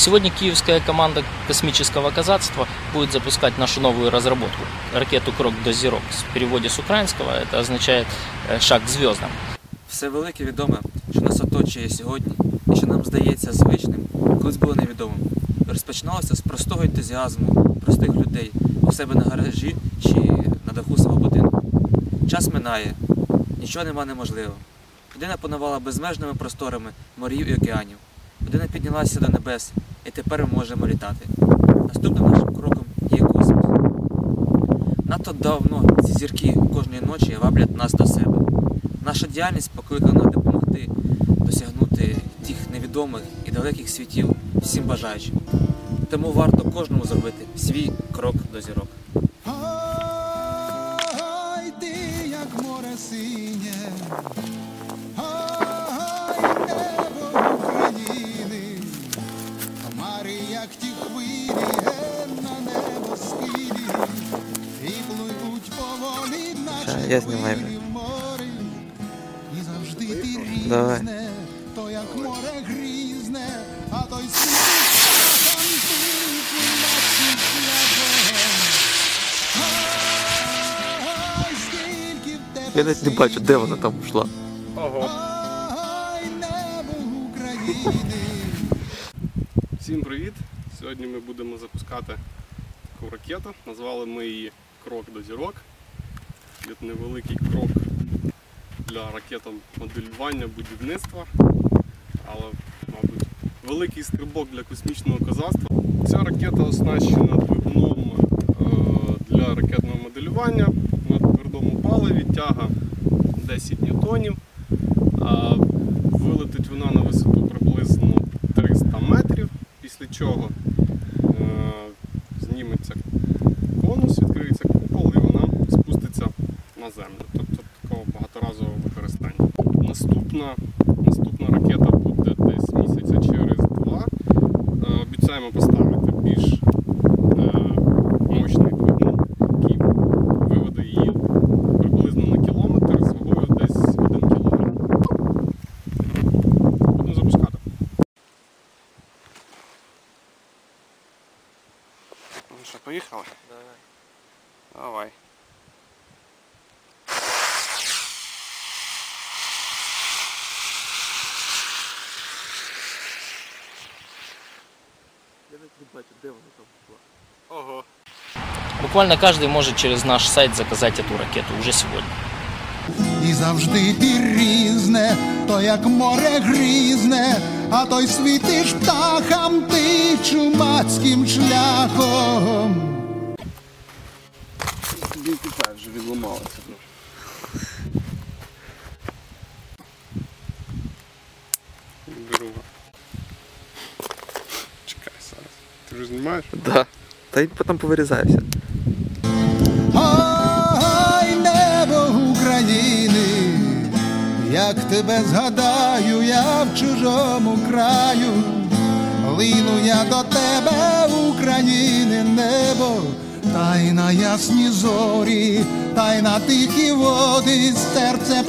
Сегодня киевская команда космического казацтва будет запускать нашу новую разработку – ракету «Крок-Дозирок». В переводе с украинского это означает э, «шаг к звездам». Все велике відоме, що нас оточує сьогодні і що нам здається звичним, колись було невідомим. Розпочиналося з простого ентузіазму, простих людей у себе на гаражі чи на даху свого будинку. Час минає, нічого нема неможливого. Людина панувала безмежними просторами морів і океанів. Людина піднялася до небес, і тепер ми можемо літати. Наступним нашим кроком є космос. Надто давно ці зірки кожної ночі ваблять нас до себе. Наша діяльність покликана допомогти досягнути тих невідомих і далеких світів всім бажаючим. Тому варто кожному зробити свій крок до зірок. Ой, ти як море синє, я знімаю. Давай. то як море грізне, а той Я навіть не бачу, де вона там пішла. України. Всім привіт! Сьогодні ми будемо запускати таку ракету. Назвали ми її Крок до зірок. Це невеликий крок для ракетомоделювання будівництва, але, мабуть, великий стрибок для космічного козацтва. Ця ракета оснащена двигуном е, для ракетного моделювання на твердому паливі, тяга 10 ньютонів. Вилетить вона на висоту приблизно 300 метрів, після чого е, зніметься конус, відкриється спуститься на землю. Тобто такого багаторазового використання. Наступна, наступна ракета буде десь місяця через два. Е, обіцяємо поставити більш е, мощний двигун, який виведе її приблизно на кілометр з вагою десь 1 кілограм. Будемо запускати. Ну що, поїхали? Давай. Давай. Я навіть бачу, де вона там пішла. Ого. Буквально каждый может через наш сайт заказать эту ракету уже сегодня. І завжди ти різне, то як море грізне, а той світиш птахам ти чумацьким шляхом. Тобі тепер вже відламалося. Вже знімаєш? Да. Та й потім повирізаюся. Ой, небо України, як тебе згадаю, я в чужому краю, лину я до тебе, України, небо, та й на ясні зорі, та й на тихі води, серце